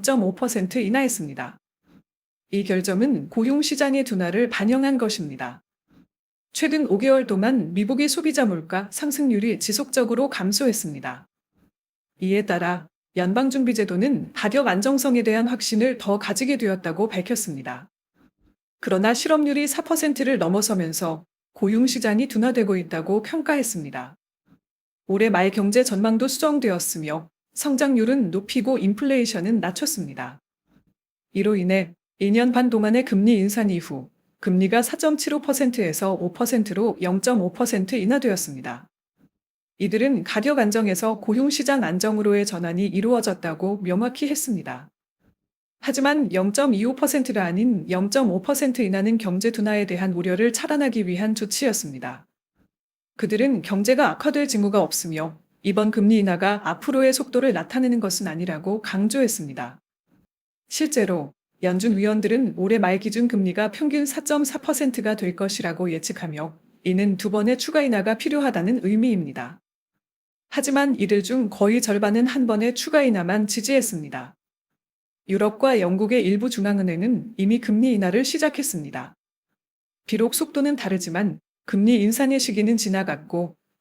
0.5% 인하했습니다. 이 결정은 고용시장의 둔화를 반영한 것입니다. 최근 5개월 동안 미국의 소비자 물가 상승률이 지속적으로 감소했습니다. 이에 따라 연방준비제도는 가격 안정성에 대한 확신을 더 가지게 되었다고 밝혔습니다. 그러나 실업률이 4%를 넘어서면서 고용시장이 둔화되고 있다고 평가했습니다. 올해 말 경제 전망도 수정되었으며 성장률은 높이고 인플레이션은 낮췄습니다. 이로 인해 2년 반 동안의 금리 인상 이후 금리가 4.75%에서 5%로 0.5% 인하되었습니다. 이들은 가격 안정에서 고용시장 안정으로의 전환이 이루어졌다고 명확히 했습니다. 하지만 0.25%가 아닌 0.5% 인하는 경제 둔화에 대한 우려를 차단하기 위한 조치였습니다. 그들은 경제가 악화될 징후가 없으며 이번 금리 인하가 앞으로의 속도를 나타내는 것은 아니라고 강조했습니다. 실제로 연준 위원들은 올해 말 기준 금리가 평균 4.4%가 될 것이라고 예측하며 이는 두 번의 추가 인하가 필요하다는 의미입니다. 하지만 이들 중 거의 절반은 한 번의 추가 인하만 지지했습니다. 유럽과 영국의 일부 중앙은행은 이미 금리 인하를 시작했습니다. 비록 속도는 다르지만 금리 인상의 시기는 지나갔고